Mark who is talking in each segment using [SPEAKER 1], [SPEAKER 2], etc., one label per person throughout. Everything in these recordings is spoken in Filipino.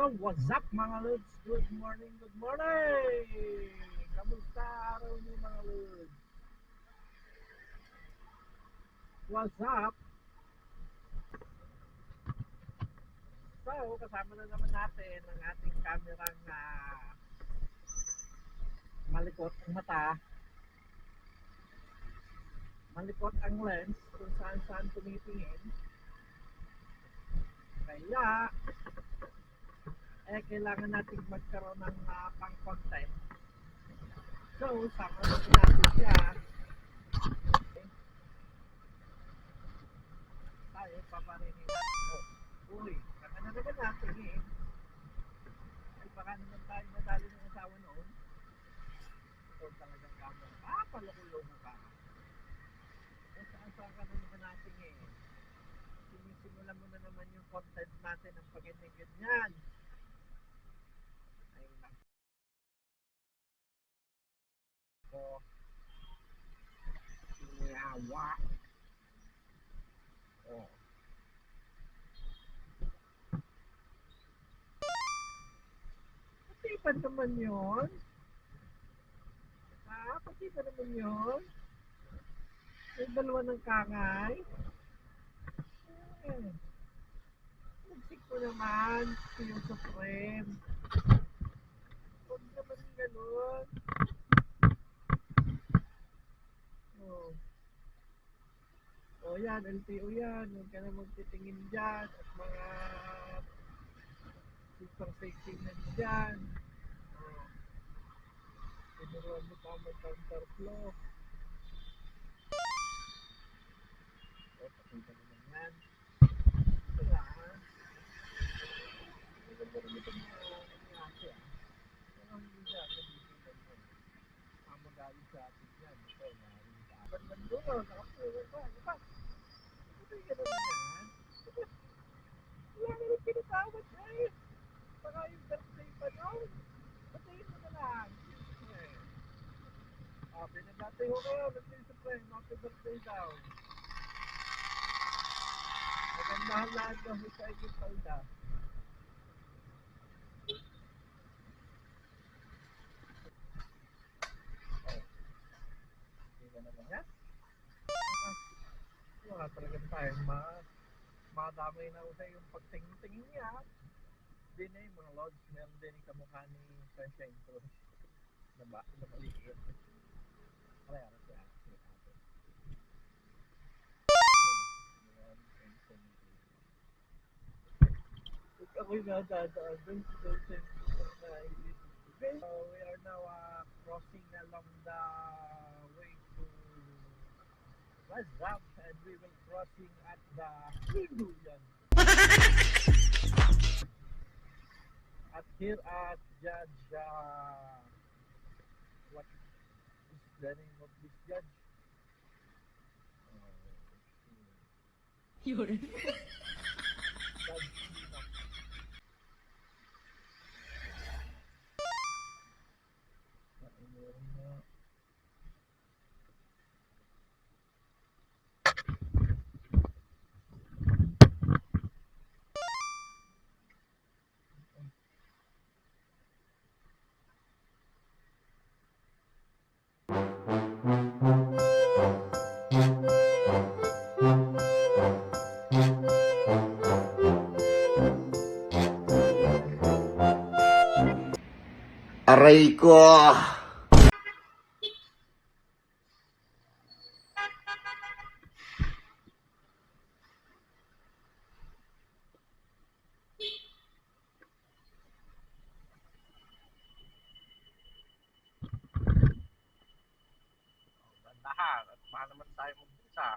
[SPEAKER 1] So, what's up mga Lods? Good morning, good morning! Kamusta araw niyo mga Lods? What's up? So, kasama na naman natin ang ating kamerang uh, malikot ang mata. Malikot ang lens kung saan saan tumitingin. Kaya, eh, kailangan natin magkaroon ng uh, pang-content. So, sama natin natin siya. Okay. Tayo, paparinig. Oh, uy, baka na naman natin eh. Ay, baka naman tayo nadali ng asawa noon. Ito talagang kamo. Ah, paloko-loko ka. Kung saan-saan ka na naman natin eh. Sinisimulan mo na naman yung content natin ng pag-ganyan. Ay, Ko. Yawa. Oh. Pati pa naman yun? Ha? Pati pa naman yun? May dalawa ng kangay? Eh. Magsik ko naman, Tiyo Supreme. Huwag naman ganun. Oh. Oh, yan, LTO yan. Huwag ka na magtitingin dyan. At mga super safety na dyan. Oh. Tinuruan mo pa mag-counterflow. Oh, pakita naman yan. Wala. Maganda rin itong mga nangyari ah. Pero hindi siya nabibigyan mo. Ang magaling sa atin yan. Ito, maaaring sa akin. Bando, nakapulo pa. Ano ba? Ito yung gano'n yan. Wala nga rin pinatawad na eh. Baka yung birthday pa noon. Patayin mo na lang. Eh. Ah, pinagdati ko kayo. Birthday sa friend. Happy birthday daw. Magandahan lahat yan. Wala talagang tayo. Ma madamay na usay yung pagtingin-tingin niya. Na yung mga lodge. Meron din yung kamukha ni Sunshine Cruz. Na ba? Na maliit. Kaya ano siya? Ako'y nadadaan dun sa. Okay, so we are now uh, crossing along the Wazab and we will crossing at the at here at Judge, uh, what is the name of this judge? Uh.
[SPEAKER 2] Aray ko!
[SPEAKER 1] Lahat at mahal naman tayo magbisa.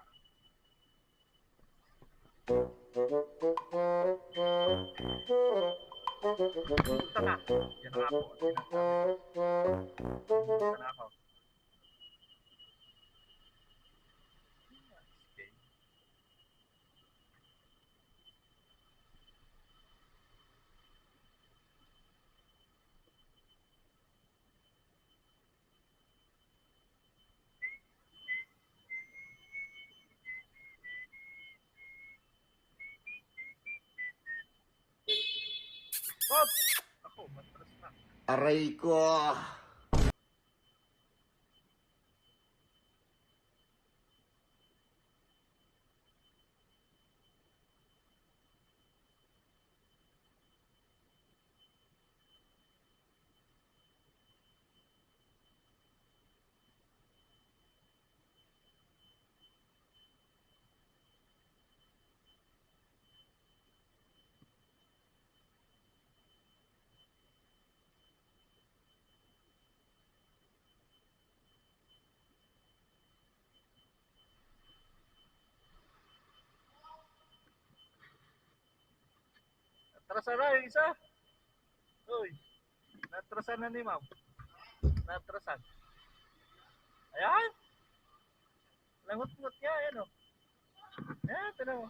[SPEAKER 1] Punta na. Yan nga po. Sinasabi. Punta na ako. Okay. Pop! Ako, matras.
[SPEAKER 2] Aray ko.
[SPEAKER 1] Natrasan na yung isa. Uy, natrasan na ni ma'am. Natrasan. Ayan. Langot-ngot niya, ayan o. Ayan, tinan mo.